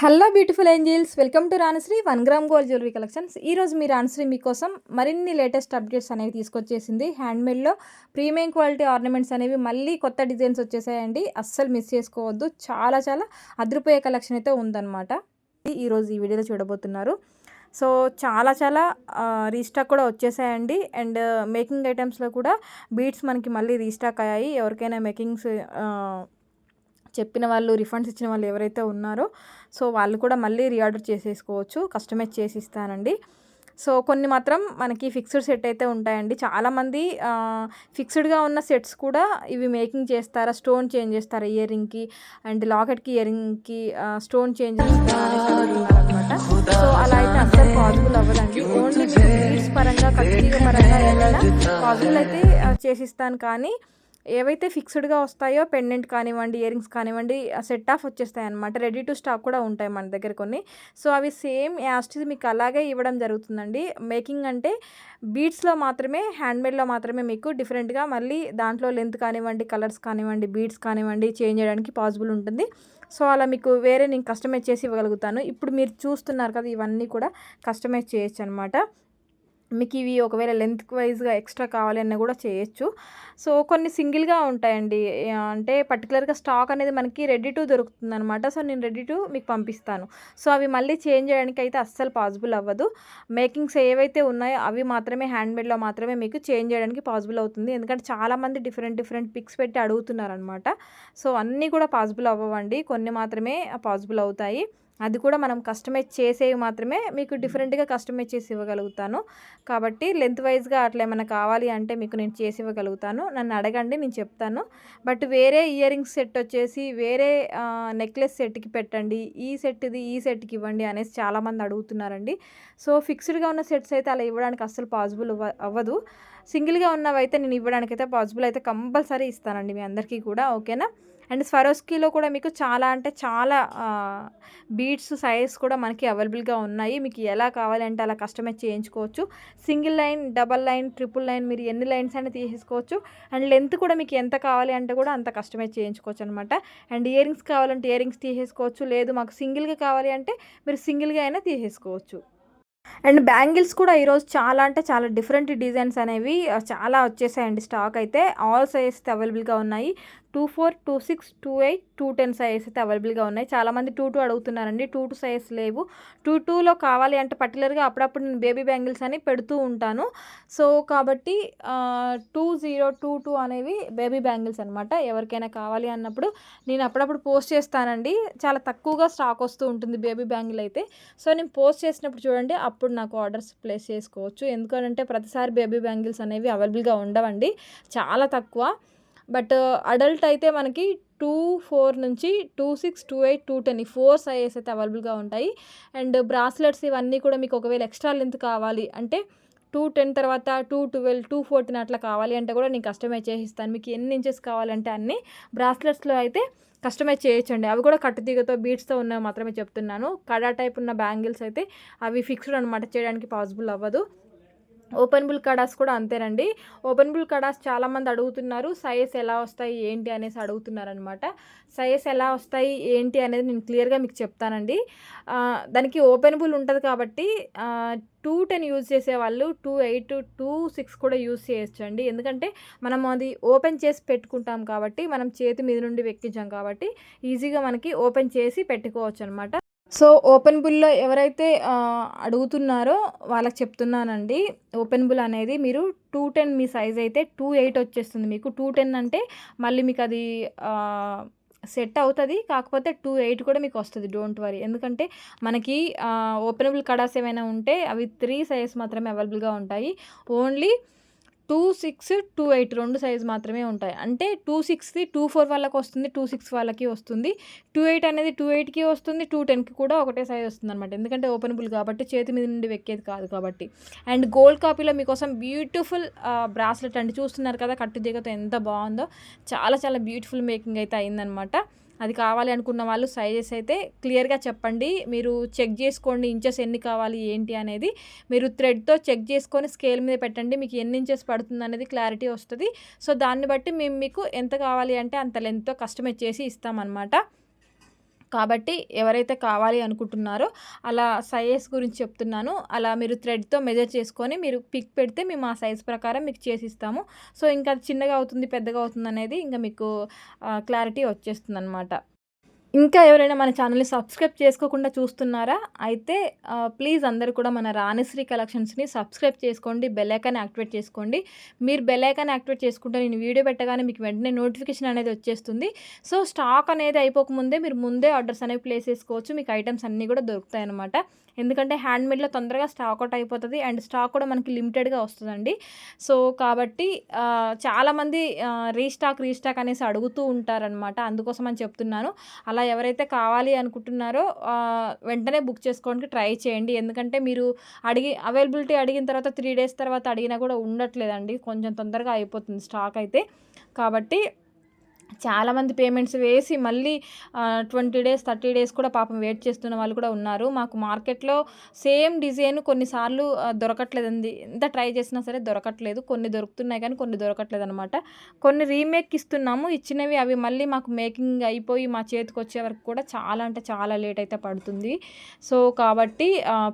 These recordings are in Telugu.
Hello beautiful angels welcome to Ranashri one gram gold jewellery collections ఈరోజు మీ రాణశ్రీ మీకోసం మరిన్ని లేటెస్ట్ అప్డేట్స్ అనేవి తీసుకొచ్చేసింది. హ్యాండ్మేడ్లో ప్రీమియం క్వాలిటీ ఆర్నమెంట్స్ అనేవి మళ్ళీ కొత్త డిజైన్స్ వచ్చేసాయండి. అస్సలు మిస్ చేసుకోవద్దు. చాలా చాలా అదిరిపోయే కలెక్షన్ అయితే ఉందన్నమాట. ఈరోజు ఈ వీడియోలో చూడబోతున్నారు. సో చాలా చాలా రీస్టాక్ కూడా వచ్చేసాయండి. అండ్ మేకింగ్ ఐటమ్స్లో కూడా బీట్స్ మనకి మళ్ళీ రీస్టాక్ అయ్యాయి. ఎవరికైనా మేకింగ్స్ చెప్పిన వాళ్ళు రిఫండ్స్ ఇచ్చిన వాళ్ళు ఎవరైతే ఉన్నారో సో వాళ్ళు కూడా మళ్ళీ రీఆర్డర్ చేసేసుకోవచ్చు కస్టమైజ్ చేసి ఇస్తానండి సో కొన్ని మాత్రం మనకి ఫిక్స్డ్ సెట్ అయితే ఉంటాయండి. చాలామంది ఫిక్స్డ్గా ఉన్న సెట్స్ కూడా ఇవి మేకింగ్ చేస్తారా స్టోన్ చేంజ్ చేస్తారా ఇయర్ రింగ్కి అండ్ లాకెట్కి ఇయర్ రింగ్కి స్టోన్ చేంజ్ చేస్తారనమాట సో అలా అయితే అస్సలు పాసిబుల్ అవ్వదండి. ఓన్లీ పరంగా కత్తిగా పరంగా ఏదైనా పాసిబుల్ అయితే చేసిస్తాను. కానీ ఏవైతే ఫిక్స్డ్గా వస్తాయో పెండెంట్ కానివ్వండి ఇయరింగ్స్ కానివ్వండి సెట్ ఆఫ్ వచ్చేస్తాయి అనమాట రెడీ టు స్టాక్ కూడా ఉంటాయి మన దగ్గర కొన్ని. సో అవి సేమ్ యాస్టిస్ మీకు అలాగే ఇవ్వడం జరుగుతుందండి. మేకింగ్ అంటే బీడ్స్లో మాత్రమే హ్యాండ్మేడ్లో మాత్రమే మీకు డిఫరెంట్గా మళ్ళీ దాంట్లో లెంత్ కానివ్వండి కలర్స్ కానివ్వండి బీడ్స్ కానివ్వండి చేంజ్ చేయడానికి పాసిబుల్ ఉంటుంది. సో అలా మీకు వేరే నేను కస్టమైజ్ చేసి ఇవ్వగలుగుతాను. ఇప్పుడు మీరు చూస్తున్నారు కదా ఇవన్నీ కూడా కస్టమైజ్ చేయొచ్చు అనమాట మీకు ఇవి ఒకవేళ లెంత్ వైజ్గా ఎక్స్ట్రా కావాలన్నా కూడా చేయొచ్చు. సో కొన్ని సింగిల్గా ఉంటాయండి. అంటే పర్టికులర్గా స్టాక్ అనేది మనకి రెడీ టు దొరుకుతుంది అనమాట సో నేను రెడీ టు మీకు పంపిస్తాను. సో అవి మళ్ళీ చేంజ్ చేయడానికి అయితే అస్సలు పాసిబుల్ అవ్వదు. మేకింగ్స్ ఏవైతే ఉన్నాయో అవి మాత్రమే హ్యాండ్మేడ్లో మాత్రమే మీకు చేంజ్ చేయడానికి పాసిబుల్ అవుతుంది. ఎందుకంటే చాలామంది డిఫరెంట్ డిఫరెంట్ పిక్స్ పెట్టి అడుగుతున్నారనమాట సో అన్నీ కూడా పాసిబుల్ అవ్వండి కొన్ని మాత్రమే పాసిబుల్ అవుతాయి. అది కూడా మనం కస్టమైజ్ చేసేవి మాత్రమే మీకు డిఫరెంట్గా కస్టమైజ్ చేసి ఇవ్వగలుగుతాను. కాబట్టి లెంత్ వైజ్గా అట్లా ఏమైనా కావాలి అంటే మీకు నేను చేసి ఇవ్వగలుగుతాను. నన్ను అడగండి నేను చెప్తాను. బట్ వేరే ఇయర్ రింగ్స్ సెట్ వచ్చేసి వేరే నెక్లెస్ సెట్కి పెట్టండి. ఈ సెట్ది ఈ సెట్కి ఇవ్వండి అనేసి చాలామంది అడుగుతున్నారండి. సో ఫిక్స్డ్గా ఉన్న సెట్స్ అయితే అలా ఇవ్వడానికి అస్సలు పాసిబుల్ అవ్వదు. సింగిల్గా ఉన్నవైతే నేను ఇవ్వడానికి అయితే పాసిబుల్ అయితే కంపల్సరీ ఇస్తానండి మీ అందరికీ కూడా. ఓకేనా? అండ్ స్వరోస్కీలో కూడా మీకు చాలా అంటే చాలా బీడ్స్ సైజ్ కూడా మనకి అవైలబుల్గా ఉన్నాయి. మీకు ఎలా కావాలంటే అలా కస్టమైజ్ చేయించుకోవచ్చు. Single line double line triple line మీరు ఎన్ని లైన్స్ అయినా తీసేసుకోవచ్చు. అండ్ లెంత్ కూడా మీకు ఎంత కావాలి అంటే కూడా అంత కస్టమైజ్ చేయించుకోవచ్చు అనమాట అండ్ ఇయరింగ్స్ కావాలంటే ఇయరింగ్స్ తీసేసుకోవచ్చు. లేదు మాకు సింగిల్గా కావాలి అంటే మీరు సింగిల్గా అయినా తీసేసుకోవచ్చు. అండ్ బ్యాంగిల్స్ కూడా ఈరోజు చాలా అంటే చాలా డిఫరెంట్ డిజైన్స్ అనేవి చాలా వచ్చేసాయండి స్టాక్ అయితే. ఆల్ సైజెస్ అవైలబుల్గా ఉన్నాయి. Two four two six two eight two ten sizes అయితే అవైలబుల్గా ఉన్నాయి. చాలామంది టూ టూ అడుగుతున్నారండి. టూ టూ సైజెస్ లేవు. టూ టూలో కావాలి అంటే పర్టికులర్గా అప్పుడప్పుడు నేను బేబీ బ్యాంగిల్స్ అని పెడుతూ ఉంటాను. సో కాబట్టి టూ జీరో టూ టూ అనేవి బేబీ బ్యాంగిల్స్ అనమాట ఎవరికైనా కావాలి అన్నప్పుడు నేను అప్పుడప్పుడు పోస్ట్ చేస్తానండి. చాలా తక్కువగా స్టాక్ వస్తూ ఉంటుంది బేబీ బ్యాంగిల్ అయితే. సో నేను పోస్ట్ చేసినప్పుడు చూడండి అప్పుడు నాకు ఆర్డర్స్ ప్లేస్ చేసుకోవచ్చు. ఎందుకంటే ప్రతిసారి బేబీ బ్యాంగిల్స్ అనేవి అవైలబుల్గా ఉండవండి. చాలా తక్కువ. బట్ అడల్ట్ అయితే మనకి టూ ఫోర్ నుంచి two six two eight two ten ఈ ఫోర్ సైజెస్ అయితే అవైలబుల్గా ఉంటాయి. అండ్ బ్రాస్లెట్స్ ఇవన్నీ కూడా మీకు ఒకవేళ ఎక్స్ట్రా లెంత్ కావాలి అంటే టూ టెన్ తర్వాత టూ ట్వెల్వ్ టూ ఫోర్టీన్ అట్లా కావాలి అంటే కూడా నేను కస్టమైజ్ చేసిస్తాను మీకు ఎన్ని ఇంచెస్ కావాలంటే అన్ని బ్రాస్లెట్స్లో అయితే కస్టమైజ్ చేయొచ్చండి. అవి కూడా కట్టుతీగతో బీట్స్తో ఉన్నవి మాత్రమే చెప్తున్నాను. కడా టైప్ ఉన్న బ్యాంగిల్స్ అయితే అవి ఫిక్స్డ్ అనమాట చేయడానికి పాసిబుల్ అవ్వదు. ఓపెన్ బుల్ కడాస్ కూడా అంతేనండి. ఓపెన్ బుల్ కడాస్ చాలామంది అడుగుతున్నారు సైజ్ ఎలా వస్తాయి ఏంటి అనేసి అడుగుతున్నారనమాట. సైజ్ ఎలా వస్తాయి ఏంటి అనేది నేను క్లియర్గా మీకు చెప్తానండి. దానికి ఓపెన్ బుల్ ఉంటుంది కాబట్టి టూ టెన్ యూజ్ చేసే వాళ్ళు టూ ఎయిట్ టూ సిక్స్ కూడా యూజ్ చేయొచ్చు అండి ఎందుకంటే మనం అది ఓపెన్ చేసి పెట్టుకుంటాం కాబట్టి మనం చేతి మీద నుండి వెక్కించాం కాబట్టి ఈజీగా మనకి ఓపెన్ చేసి పెట్టుకోవచ్చు అనమాట సో ఓపెన్ బుల్లో ఎవరైతే అడుగుతున్నారో వాళ్ళకి చెప్తున్నానండి. ఓపెన్ బుల్ అనేది మీరు టూ టెన్ మీ సైజ్ అయితే టూ ఎయిట్ వచ్చేస్తుంది మీకు. టూ టెన్ అంటే మళ్ళీ మీకు అది సెట్ అవుతుంది. కాకపోతే టూ ఎయిట్ కూడా మీకు వస్తుంది. Don't worry. ఎందుకంటే మనకి ఓపెనబుల్ కడాస్ ఏమైనా ఉంటే అవి త్రీ సైజెస్ మాత్రమే అవైలబుల్గా ఉంటాయి. Only two six two eight రెండు సైజ్ మాత్రమే ఉంటాయి. అంటే టూ సిక్స్ది టూ ఫోర్ వాళ్ళకి వస్తుంది టూ సిక్స్ వాళ్ళకి వస్తుంది. టూ ఎయిట్ అనేది టూ ఎయిట్కి వస్తుంది టూ టెన్కి కూడా ఒకటే సైజ్ వస్తుంది అనమాట ఎందుకంటే ఓపెనబుల్ కాబట్టి చేతి మీద నుండి వెక్కేది కాదు కాబట్టి. అండ్ గోల్డ్ కాపీలో మీకోసం బ్యూటిఫుల్ బ్రాస్లెట్ అండి. చూస్తున్నారు కదా కట్టు దిగతో ఎంత బాగుందో. చాలా చాలా బ్యూటిఫుల్ మేకింగ్ అయితే అయిందనమాట అది కావాలి అనుకున్న వాళ్ళు సైజెస్ అయితే క్లియర్గా చెప్పండి. మీరు చెక్ చేసుకోండి ఇంచెస్ ఎన్ని కావాలి ఏంటి అనేది. మీరు థ్రెడ్తో చెక్ చేసుకొని స్కేల్ మీద పెట్టండి. మీకు ఎన్ని ఇంచెస్ పడుతుంది అనేది క్లారిటీ వస్తుంది. సో దాన్ని బట్టి మేము మీకు ఎంత కావాలి అంటే అంత లెంత్తో కస్టమైజ్ చేసి ఇస్తామన్నమాట. కాబట్టి ఎవరైతే కావాలి అనుకుంటున్నారో అలా సైజ్ గురించి చెప్తున్నాను. అలా మీరు థ్రెడ్తో మెజర్ చేసుకొని మీరు పిక్ పెడితే మేము ఆ సైజ్ ప్రకారం మీకు చేసిస్తాము. సో ఇంకా చిన్నగా అవుతుంది పెద్దగా అవుతుంది అనేది ఇంకా మీకు క్లారిటీ వచ్చేస్తుంది అనమాట ఇంకా ఎవరైనా మన ఛానల్ని సబ్స్క్రైబ్ చేసుకోకుండా చూస్తున్నారా? అయితే ప్లీజ్ అందరు కూడా మన రాణిశ్రీ కలెక్షన్స్ని సబ్స్క్రైబ్ చేసుకోండి బెల్లైకాన్ యాక్టివేట్ చేసుకోండి. మీరు బెల్లైకాన్ యాక్టివేట్ చేసుకుంటే నేను వీడియో పెట్టగానే మీకు వెంటనే నోటిఫికేషన్ అనేది వచ్చేస్తుంది. సో స్టాక్ అనేది అయిపోకముందే మీరు ముందే ఆర్డర్స్ అనేవి ప్లేస్ చేసుకోవచ్చు. మీకు ఐటమ్స్ అన్నీ కూడా దొరుకుతాయి అనమాట ఎందుకంటే హ్యాండ్మేడ్లో తొందరగా స్టాక్ అవుట్ అయిపోతుంది అండ్ స్టాక్ కూడా మనకి లిమిటెడ్గా వస్తుందండి. సో కాబట్టి చాలామంది రీస్టాక్ రీస్టాక్ అనేసి అడుగుతూ ఉంటారనమాట అందుకోసం అని చెప్తున్నాను. అలా ఎవరైతే కావాలి అనుకుంటున్నారో వెంటనే బుక్ చేసుకోవడానికి ట్రై చేయండి. ఎందుకంటే మీరు అడిగి అవైలబిలిటీ అడిగిన తర్వాత త్రీ డేస్ తర్వాత అడిగినా కూడా ఉండట్లేదండి. కొంచెం తొందరగా అయిపోతుంది స్టాక్ అయితే. కాబట్టి చాలామంది పేమెంట్స్ వేసి మళ్ళీ ట్వంటీ డేస్ థర్టీ డేస్ కూడా పాపం వెయిట్ చేస్తున్న వాళ్ళు కూడా ఉన్నారు. మాకు మార్కెట్లో సేమ్ డిజైన్ కొన్నిసార్లు దొరకట్లేదండి. ఎంత ట్రై చేసినా సరే దొరకట్లేదు. కొన్ని దొరుకుతున్నాయి కానీ కొన్ని దొరకట్లేదు అనమాట కొన్ని రీమేక్ ఇస్తున్నాము. ఇచ్చినవి అవి మళ్ళీ మాకు మేకింగ్ అయిపోయి మా చేతికి వచ్చే వరకు కూడా చాలా అంటే చాలా లేట్ అయితే పడుతుంది. సో కాబట్టి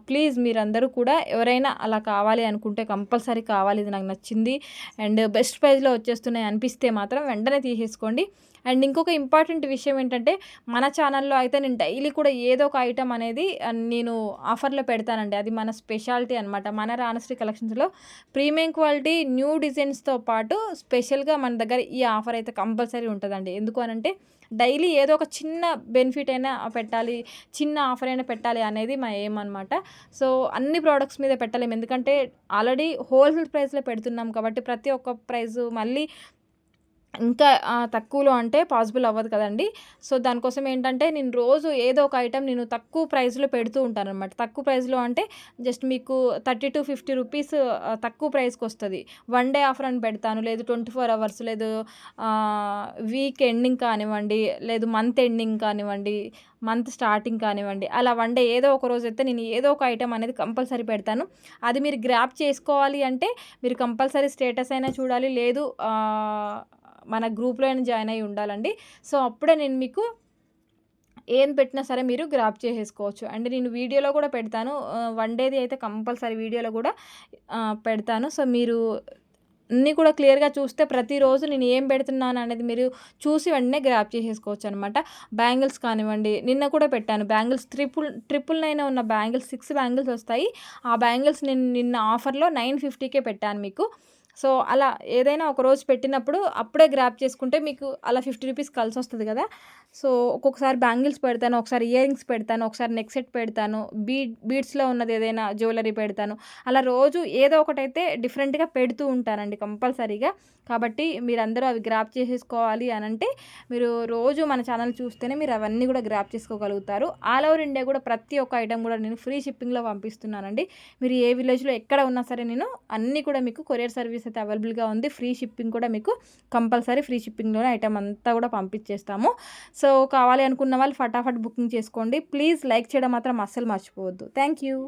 ప్లీజ్ మీరందరూ కూడా ఎవరైనా అలా కావాలి అనుకుంటే కంపల్సరీ కావాలి. ఇది నాకు నచ్చింది. అండ్ బెస్ట్ ప్రైజ్లో వచ్చేస్తున్నాయి అనిపిస్తే మాత్రం వెంటనే తీసేసుకోండి. అండ్ ఇంకొక ఇంపార్టెంట్ విషయం ఏంటంటే మన ఛానల్లో అయితే నేను డైలీ కూడా ఏదో ఒక ఐటమ్ అనేది నేను ఆఫర్లో పెడతానండి. అది మన స్పెషాలిటీ అనమాట మన రానశ్రీ కలెక్షన్స్లో ప్రీమియం క్వాలిటీ న్యూ డిజైన్స్తో పాటు స్పెషల్గా మన దగ్గర ఈ ఆఫర్ అయితే కంపల్సరీ ఉంటుందండి. ఎందుకు అనంటే డైలీ ఏదో ఒక చిన్న బెనిఫిట్ అయినా పెట్టాలి చిన్న ఆఫర్ అయినా పెట్టాలి అనేది మా ఏం అనమాట సో అన్ని ప్రోడక్ట్స్ మీద పెట్టలేము. ఎందుకంటే ఆల్రెడీ హోల్సేల్ ప్రైస్లో పెడుతున్నాం కాబట్టి ప్రతి ఒక్క ప్రైస్ మళ్ళీ ఇంకా తక్కువలో అంటే పాసిబుల్ అవ్వదు కదండి. సో దానికోసం ఏంటంటే నేను రోజు ఏదో ఒక ఐటెం నేను తక్కువ ప్రైస్లో పెడుతూ ఉంటాను అనమాట తక్కువ ప్రైస్లో అంటే జస్ట్ మీకు థర్టీ టు ఫిఫ్టీ రూపీస్ తక్కువ ప్రైస్కి వస్తుంది. వన్ డే ఆఫర్ అని పెడతాను. లేదు ట్వంటీ ఫోర్ అవర్స్ లేదు వీక్ ఎండింగ్ కానివ్వండి లేదు మంత్ ఎండింగ్ కానివ్వండి మంత్ స్టార్టింగ్ కానివ్వండి అలా వన్ డే ఏదో ఒక రోజు అయితే నేను ఏదో ఒక ఐటెం అనేది కంపల్సరీ పెడతాను. అది మీరు గ్రాప్ చేసుకోవాలి అంటే మీరు కంపల్సరీ స్టేటస్ అయినా చూడాలి. లేదు మన గ్రూప్లో జాయిన్ అయ్యి ఉండాలండి. సో అప్పుడే నేను మీకు ఏం పెట్టినా సరే మీరు గ్రాప్ చేసేసుకోవచ్చు. అండ్ నేను వీడియోలో కూడా పెడతాను. వన్ డేది అయితే కంపల్సరీ వీడియోలో కూడా పెడతాను. సో మీరు అన్నీ కూడా క్లియర్గా చూస్తే ప్రతిరోజు నేను ఏం పెడుతున్నాను అనేది మీరు చూసి వెంటనే గ్రాప్ చేసేసుకోవచ్చు అనమాట బ్యాంగిల్స్ కానివ్వండి నిన్న కూడా పెట్టాను. బ్యాంగిల్స్ ట్రిపుల్ ట్రిపుల్ నైన్ ఉన్న బ్యాంగిల్స్ సిక్స్ బ్యాంగిల్స్ వస్తాయి. ఆ బ్యాంగిల్స్ నేను నిన్న ఆఫర్లో నైన్ ఫిఫ్టీకే పెట్టాను మీకు. సో అలా ఏదైనా ఒక రోజు పెట్టినప్పుడు అప్పుడే గ్రాప్ చేసుకుంటే మీకు అలా ఫిఫ్టీ రూపీస్ కలిసి వస్తుంది కదా. సో ఒక్కొక్కసారి బ్యాంగిల్స్ పెడతాను ఒకసారి ఇయర్ రింగ్స్ పెడతాను ఒకసారి నెక్ సెట్ పెడతాను బీడ్ బీడ్స్లో ఉన్నది ఏదైనా జ్యువెలరీ పెడతాను. అలా రోజు ఏదో ఒకటైతే డిఫరెంట్గా పెడుతూ ఉంటానండి కంపల్సరీగా కాబట్టి మీరందరూ అవి గ్రాప్ చేసేసుకోవాలి అని అంటే మీరు రోజు మన ఛానల్ చూస్తేనే మీరు అవన్నీ కూడా గ్రాప్ చేసుకోగలుగుతారు. ఆల్ ఓవర్ ఇండియా కూడా ప్రతి ఒక్క ఐటెం కూడా నేను ఫ్రీ షిప్పింగ్లో పంపిస్తున్నానండి. మీరు ఏ విలేజ్లో ఎక్కడ ఉన్నా సరే నేను అన్నీ కూడా మీకు కొరియర్ సర్వీస్ అయితే అవైలబుల్గా ఉంది. ఫ్రీ షిప్పింగ్ కూడా మీకు కంపల్సరీ ఫ్రీ షిప్పింగ్లోనే ఐటమ్ అంతా కూడా పంపించేస్తాము. సో కావాలి అనుకున్న వాళ్ళు ఫటాఫట్ బుకింగ్ చేసుకోండి. ప్లీజ్ లైక్ చేయడం మాత్రం అస్సలు మర్చిపోవద్దు. Thank you